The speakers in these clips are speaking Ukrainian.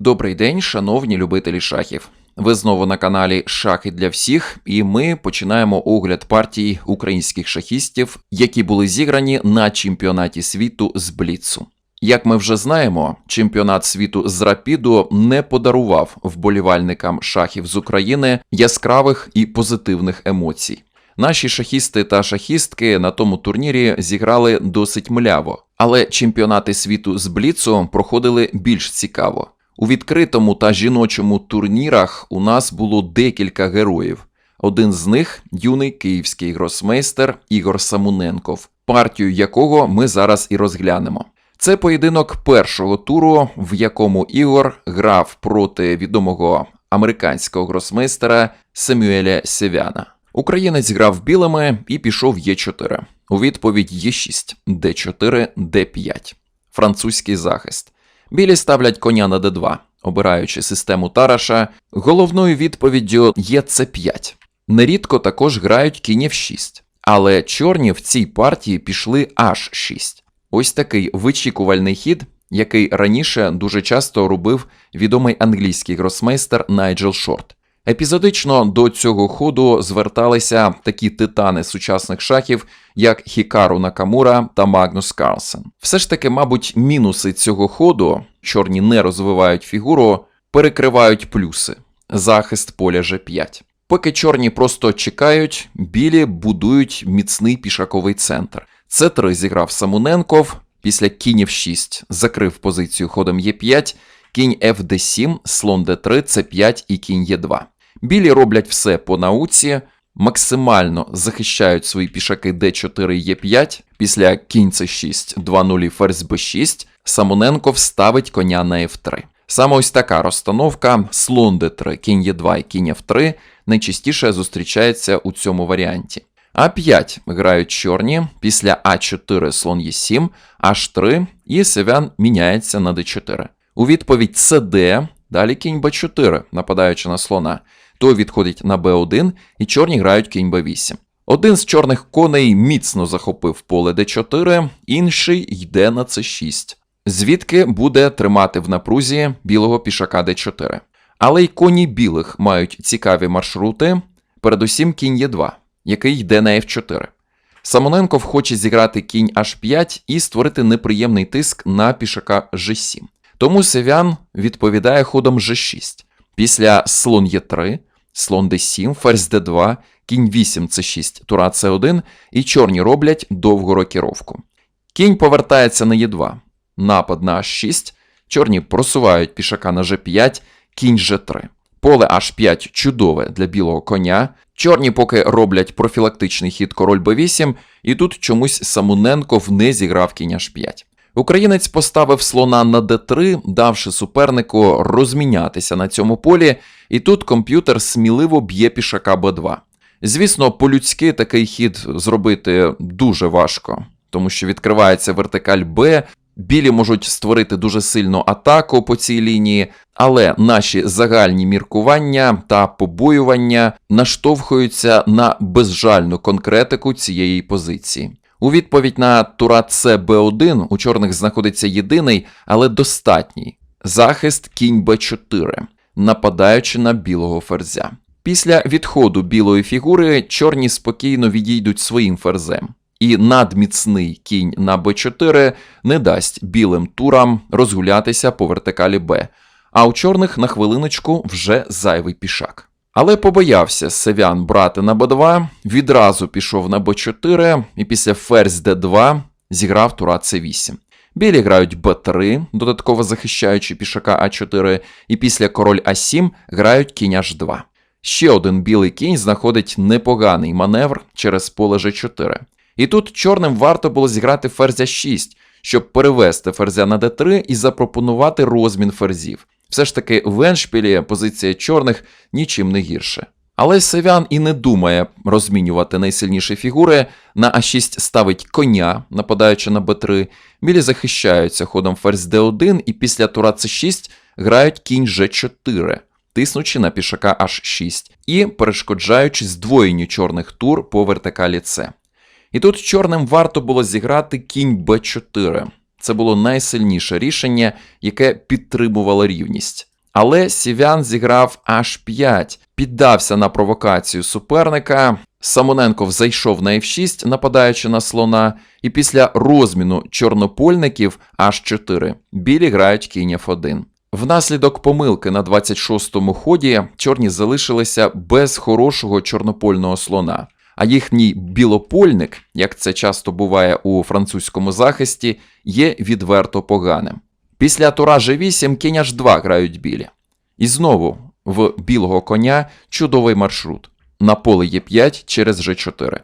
Добрий день, шановні любителі шахів. Ви знову на каналі Шахи для всіх, і ми починаємо огляд партій українських шахістів, які були зіграні на чемпіонаті світу з Бліцу. Як ми вже знаємо, чемпіонат світу з рапіду не подарував вболівальникам шахів з України яскравих і позитивних емоцій. Наші шахісти та шахістки на тому турнірі зіграли досить мляво, але чемпіонати світу з Бліцу проходили більш цікаво. У відкритому та жіночому турнірах у нас було декілька героїв. Один з них юний київський гросмейстер Ігор Самуненков, партію якого ми зараз і розглянемо. Це поєдинок першого туру, в якому Ігор грав проти відомого американського гросмейстера Семюеля Севяна. Українець грав білими і пішов Е4. У відповідь Е6, Д4, Д5. Французький захист. Білі ставлять коня на d2, обираючи систему Тараша. Головною відповіддю є c5. Нерідко також грають кінь f6. Але чорні в цій партії пішли h6. Ось такий вичікувальний хід, який раніше дуже часто робив відомий англійський гросмейстер Найджел Шорт. Епізодично до цього ходу зверталися такі титани сучасних шахів, як Хікару Накамура та Магнус Карлсен. Все ж таки, мабуть, мінуси цього ходу, чорні не розвивають фігуру, перекривають плюси. Захист поля G5. Поки чорні просто чекають, білі будують міцний пішаковий центр. Це 3 зіграв Самуненков, після кінь 6 закрив позицію ходом Е5, кінь FD7, слон D3, С5 і кінь Е2. Білі роблять все по науці, максимально захищають свої пішаки d4 e5. Після кінь c6, 2-0 ферзь b6, Самоненков ставить коня на f3. Саме ось така розстановка: слон d3, кінь e2 і кінь f3 найчастіше зустрічається у цьому варіанті. А5 грають чорні, після А4 слон Е7, H3 і Севян міняється на d4. У відповідь СД, далі кінь Б4, нападаючи на слона той відходить на Б1, і чорні грають кінь Б8. Один з чорних коней міцно захопив поле Д4, інший йде на С6, звідки буде тримати в напрузі білого пішака Д4. Але й коні білих мають цікаві маршрути, передусім кінь Е2, який йде на F4. Самоненков хоче зіграти кінь H5 і створити неприємний тиск на пішака G7. Тому Севян відповідає ходом G6. Після слон Е3 слон d7, ферзь d2, кінь 8 c6, тура c1, і чорні роблять довгу рокіровку. Кінь повертається на e2, напад на h6, чорні просувають пішака на g5, кінь g3. Поле h5 чудове для білого коня. Чорні поки роблять профілактичний хід король b8, і тут чомусь Самуненков не зіграв кінь h5. Українець поставив слона на d3, давши супернику розмінятися на цьому полі, і тут комп'ютер сміливо б'є пішака b2. Звісно, по-людськи такий хід зробити дуже важко, тому що відкривається вертикаль Б, білі можуть створити дуже сильну атаку по цій лінії, але наші загальні міркування та побоювання наштовхуються на безжальну конкретику цієї позиції. У відповідь на тура С Б1 у чорних знаходиться єдиний, але достатній захист кінь Б4, нападаючи на білого ферзя. Після відходу білої фігури чорні спокійно відійдуть своїм ферзем, і надміцний кінь на Б4 не дасть білим турам розгулятися по вертикалі Б, а у чорних на хвилиночку вже зайвий пішак. Але побоявся Севян брати на Б2, відразу пішов на Б4 і після ферзь Д2 зіграв тура С8. Білі грають Б3, додатково захищаючи пішака А4, і після король А7 грають кінь H2. Ще один білий кінь знаходить непоганий маневр через поле G4. І тут чорним варто було зіграти ферзя 6, щоб перевести ферзя на d3 і запропонувати розмін ферзів. Все ж таки в Еншпілі позиція чорних нічим не гірше. Але Севян і не думає розмінювати найсильніші фігури. На А6 ставить коня, нападаючи на Б3. Білі захищаються ходом ферзь Д1 і після тура С6 грають кінь Ж4, тиснучи на пішака H6 і перешкоджаючи здвоєнню чорних тур по вертикалі С. І тут чорним варто було зіграти кінь Б4, Це було найсильніше рішення, яке підтримувало рівність. Але Сівян зіграв аж 5, піддався на провокацію суперника. Самоненков зайшов на F6, нападаючи на слона, і після розміну чорнопольників аж 4 білі грають кінь F1. Внаслідок помилки на 26-му ході чорні залишилися без хорошого чорнопольного слона, а їхній білопольник, як це часто буває у французькому захисті, є відверто поганим. Після тура G8 кінь H2 грають білі. І знову в білого коня чудовий маршрут. На поле Е5 через G4.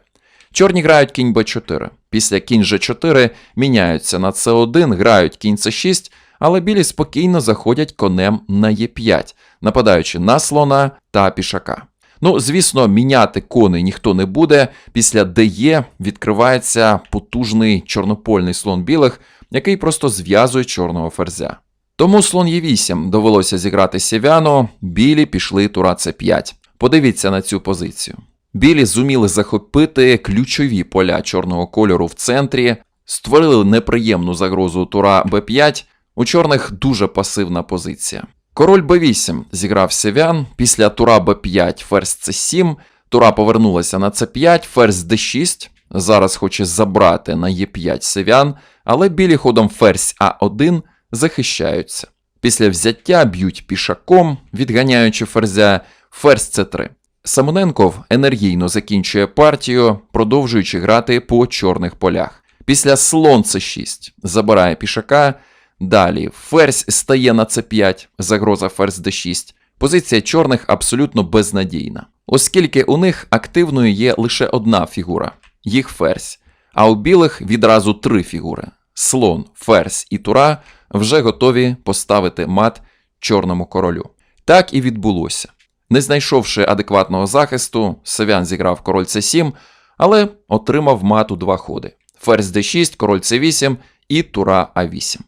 Чорні грають кінь Б4. Після кінь G4 міняються на С1, грають кінь С6, але білі спокійно заходять конем на Е5, нападаючи на слона та пішака. Ну, звісно, міняти коней ніхто не буде. Після ДЕ відкривається потужний чорнопольний слон білих, який просто зв'язує чорного ферзя. Тому слон Е8 довелося зіграти сівяно, білі пішли тура С5. Подивіться на цю позицію. Білі зуміли захопити ключові поля чорного кольору в центрі, створили неприємну загрозу тура Б5. У чорних дуже пасивна позиція. Король Б8 зіграв сівян, після тура Б5 ферзь С7, тура повернулася на С5, ферзь Д6. Зараз хоче забрати на Е5 сівян, але білі ходом ферзь А1 захищаються. Після взяття б'ють пішаком, відганяючи ферзя, ферзь С3. Самоненков енергійно закінчує партію, продовжуючи грати по чорних полях. Після слон С6 забирає пішака. Далі ферзь стає на С5, загроза ферзь Д6. Позиція чорних абсолютно безнадійна, оскільки у них активною є лише одна фігура їх ферзь, а у білих відразу три фігури: слон, ферзь і тура вже готові поставити мат чорному королю. Так і відбулося. Не знайшовши адекватного захисту, Севян зіграв король С7, але отримав мат у два ходи: ферзь Д6, король С8 і тура А8.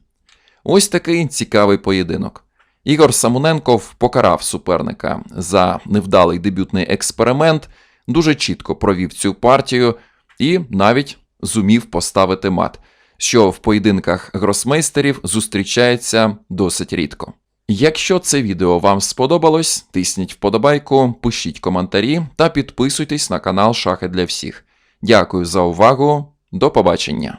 Ось такий цікавий поєдинок. Ігор Самоненков покарав суперника за невдалий дебютний експеримент, дуже чітко провів цю партію і навіть зумів поставити мат, що в поєдинках гросмейстерів зустрічається досить рідко. Якщо це відео вам сподобалось, тисніть вподобайку, пишіть коментарі та підписуйтесь на канал Шахи для всіх. Дякую за увагу, до побачення!